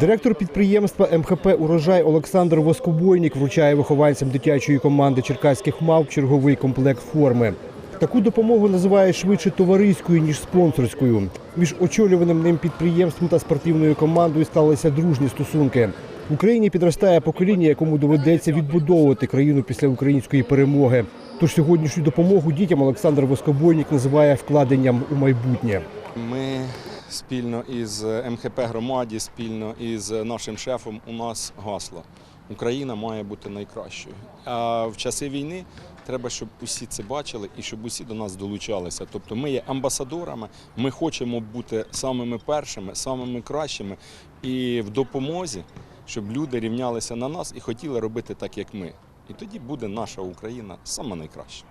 Директор підприємства МХП Урожай Олександр Воскобойник вручає вихованцям дитячої команди черкаських мавп черговий комплект форми. Таку допомогу називає швидше товариською ніж спонсорською. Між очолюваним ним підприємством та спортивною командою сталися дружні стосунки. В Україні підростає покоління, якому доведеться відбудовувати країну після української перемоги. Тож сьогоднішню допомогу дітям Олександр Воскобойник називає вкладенням у майбутнє. Ми спільно із МХП громаді, спільно із нашим шефом у нас гасло. Україна має бути найкращою. А в часи війни треба, щоб усі це бачили і щоб усі до нас долучалися. Тобто ми є амбасадорами, ми хочемо бути самими першими, самими кращими і в допомозі, щоб люди рівнялися на нас і хотіли робити так, як ми. І тоді буде наша Україна сама найкраща.